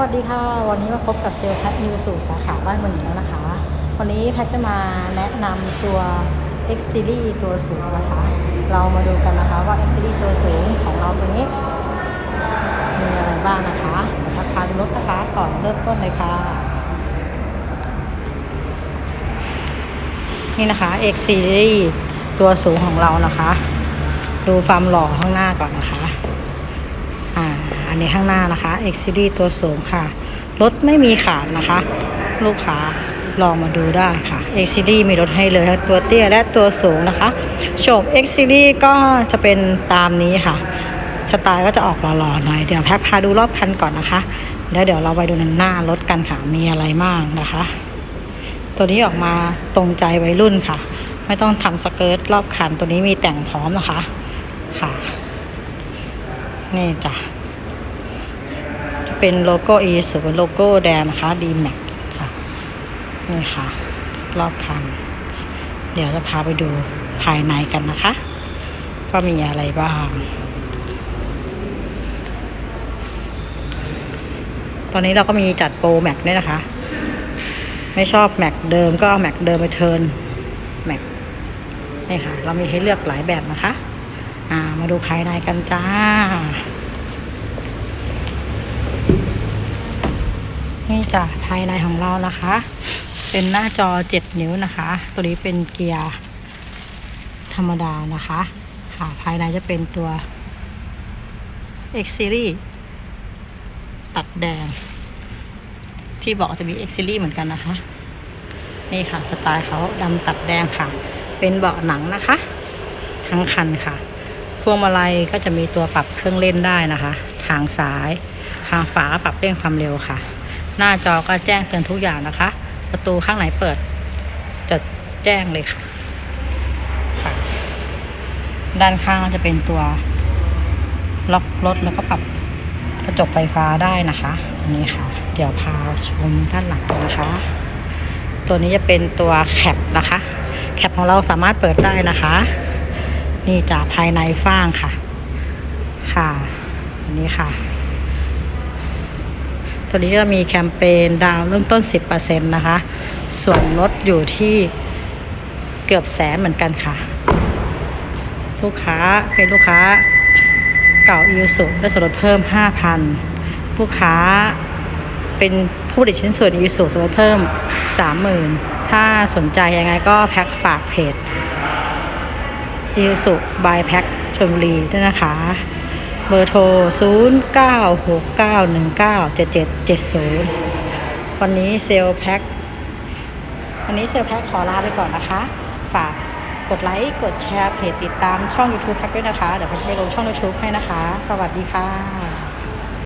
วัสดีค่ะ วันนี้มาพบกับเซลล์แพทยูสู่สาขาบ้านเมืองแล้วนะคะ วันนี้แพทจะมาแนะนำตัว X Series ตัวสูงนะคะ เรามาดูกันนะคะว่า X Series ตัวสูงของเราตัวนี้ มีอะไรบ้างนะคะเดี๋ยวทักพาดูรถนะคะก่อนเริ่มต้นเลยค่ะ นี่นะคะ X Series ตัวสูงของเรานะคะ ดูความหล่อข้างหน้าก่อนนะคะ อ่าอันนี้ข้างหน้านะคะ X Series ตัวสูงค่ะ รถไม่มีขาดนะคะ ลูกค้าลองมาดูได้ค่ะ X Series มีรถให้เลยทั้งตัวเตี้ยและตัวสูงนะคะโฉม X Series ก็จะเป็นตามนี้ค่ะ สไตล์ก็จะออกหล่อๆหน่อย เดี๋ยวแพ็คพาดูรอบคันก่อนนะคะแล้วเดี๋ยวเราไปดูหน้ารถกันค่ะ มีอะไรมากนะคะ ตัวนี้ออกมาตรงใจวัยรุ่นค่ะ ไม่ต้องทำสเกิร์ตรอบคัน ตัวนี้มีแต่งพร้อมนะคะ ค่ะ นี่จ้ะจะเป็นโลโก้ e สูโลโก้แดงนะคะ d m a x ค่ะนี่ค่ะ รอบคัน เดี๋ยวจะพาไปดูภายในกันนะคะว่ามีอะไรบ้างตอนนี้เราก็มีจัดโปรแม็กด้วยนะคะ ไม่ชอบแม็กเดิมก็เอาแม็กเดิมไปเทิร์นแม็กนี่ค่ะ เรามีให้เลือกหลายแบบนะคะ อ่ามาดูภายในกันจ้า นี่จ้ะภายในของเรานะคะ เป็นหน้าจอ7นิ้วนะคะ ตัวนี้เป็นเกียร์ธรรมดานะคะค่ะภายในจะเป็นตัว X Series ตัดแดง ที่บอกจะมี X Series เหมือนกันนะคะ นี่ค่ะ สไตล์เขาดำตัดแดงค่ะ เป็นเบาะหนังนะคะ ทั้งคันค่ะ วงมาลัยก็จะมีตัวปรับเครื่องเล่นได้นะคะ ทางซ้ายทางฝาก็ปรับเร่งความเร็วค่ะ หน้าจอก็แจ้งเตือนทุกอย่างนะคะ ประตูข้างไหนเปิด จะแจ้งเลยค่ะค่ะ ด้านข้างจะเป็นตัวล็อกรถแล้วก็ปรับกระจกไฟฟ้าได้นะคะอันนี้ค่ะ เดี๋ยวพาชมด้านหลังนะคะ ตัวนี้จะเป็นตัวแคปนะคะ แคปของเราสามารถเปิดได้นะคะ นี่จากภายในฟ้างค่ะ ค่ะอันนี้ค่ะ ตัวนี้ก็มีแคมเปญดาวเริ่มต้น 10%นะคะ ส่วนลดอยู่ที่เกือบแสนเหมือนกันค่ะ ลูกค้าเป็นลูกค้าเก่าอีสุได้ส่วนลดเพิ่ม 5,000 ลูกค้าเป็นผู้ผลิตชิ้นส่วนอีสุส่วนลดเพิ่ม 30,000 ถ้าสนใจยังไงก็แพ็คฝากเพจ อิสุบายแพ็คชลบุรีด้วยนะคะ เบอร์โทร 0 9 6 9 1 9 7 7 7 0 วันนี้เซลแพ็ควันนี้เซลแพ็คขอลาไปก่อนนะคะ ฝากกดไลค์ กดแชร์เพจติดตามช่อง YouTube แพ็คด้วยนะคะ เดี๋ยวแพ็คจะไปลงช่อง YouTube ให้นะคะ สวัสดีค่ะ